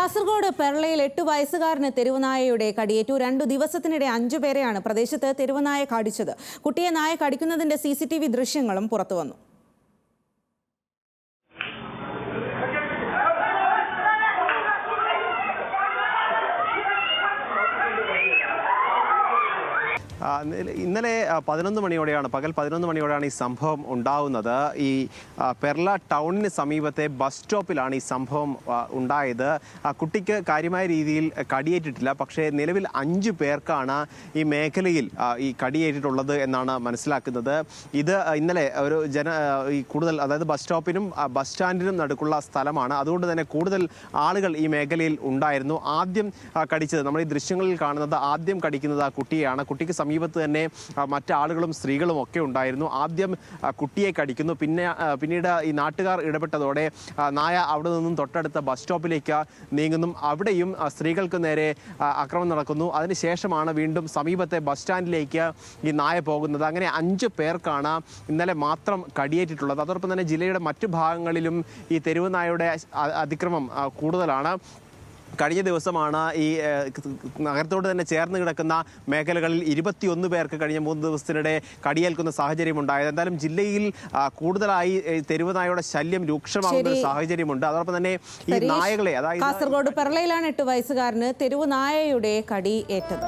കാസർഗോഡ് പെർളയിൽ എട്ട് വയസ്സുകാരന് തെരുവുനായയുടെ കടിയേറ്റു. രണ്ടു ദിവസത്തിനിടെ അഞ്ചു പേരെയാണ് പ്രദേശത്ത് തെരുവുനായ കടിച്ചത്. കുട്ടിയെ നായ കടിക്കുന്നതിന്റെ സി ദൃശ്യങ്ങളും പുറത്തു വന്നു. ദൃശ്യങ്ങളും പുറത്തുവന്നു ഇന്നലെ- പതിനൊന്ന് മണിയോടെയാണ് പകൽ പതിനൊന്ന് മണിയോടെയാണ് ഈ സംഭവം ഉണ്ടാവുന്നത്. ഈ പെർല ടൗണിന് സമീപത്തെ ബസ് സ്റ്റോപ്പിലാണ് ഈ സംഭവം ഉണ്ടായത്. കുട്ടിക്ക് കാര്യമായ രീതിയിൽ കടിയേറ്റിട്ടില്ല. പക്ഷേ നിലവിൽ അഞ്ച് പേർക്കാണ് ഈ മേഖലയിൽ ഈ കടിയേറ്റിട്ടുള്ളത് എന്നാണ് മനസ്സിലാക്കുന്നത്. ഇത് ഇന്നലെ ഒരു ജന ഈ കൂടുതൽ അതായത് ബസ് സ്റ്റോപ്പിനും ബസ് സ്റ്റാൻഡിനും നടുക്കുള്ള സ്ഥലമാണ്. അതുകൊണ്ട് തന്നെ കൂടുതൽ ആളുകൾ ഈ മേഖലയിൽ ഉണ്ടായിരുന്നു. ആദ്യം കടിച്ചത് നമ്മൾ ഈ ദൃശ്യങ്ങളിൽ കാണുന്നത് ആദ്യം കടിക്കുന്നത് ആ കുട്ടിയാണ്. കുട്ടിക്ക് സമീപത്ത് തന്നെ മറ്റാളുകളും സ്ത്രീകളും ഒക്കെ ഉണ്ടായിരുന്നു. ആദ്യം കുട്ടിയെ കടിക്കുന്നു. പിന്നെ പിന്നീട് ഈ നാട്ടുകാർ ഇടപെട്ടതോടെ നായ അവിടെ നിന്നും തൊട്ടടുത്ത ബസ് സ്റ്റോപ്പിലേക്ക് നീങ്ങുന്നു. അവിടെയും സ്ത്രീകൾക്ക് നേരെ അക്രമം നടക്കുന്നു. അതിനുശേഷമാണ് വീണ്ടും സമീപത്തെ ബസ് സ്റ്റാൻഡിലേക്ക് ഈ നായ പോകുന്നത്. അങ്ങനെ അഞ്ച് പേർക്കാണ് ഇന്നലെ മാത്രം കടിയേറ്റിട്ടുള്ളത്. അതോടൊപ്പം തന്നെ ജില്ലയുടെ മറ്റു ഭാഗങ്ങളിലും ഈ തെരുവ് നായയുടെ അതിക്രമം കൂടുതലാണ്. കഴിഞ്ഞ ദിവസമാണ് ഈ നഗരത്തോട് തന്നെ ചേർന്ന് കിടക്കുന്ന മേഖലകളിൽ ഇരുപത്തിയൊന്ന് പേർക്ക് കഴിഞ്ഞ മൂന്ന് ദിവസത്തിനിടെ കടിയേൽക്കുന്ന സാഹചര്യം ഉണ്ടായത് എന്തായാലും ജില്ലയിൽ കൂടുതലായി തെരുവ് നായയുടെ ശല്യം രൂക്ഷമാകുന്ന ഒരു. സാഹചര്യമുണ്ട്. അതോടൊപ്പം തന്നെ ഈ നായകളെ അതായത് കാസർഗോഡ് പെർളയിലാണ് എട്ട് വയസ്സുകാരന് തെരുവുനായയുടെ കടി ഏറ്റത്.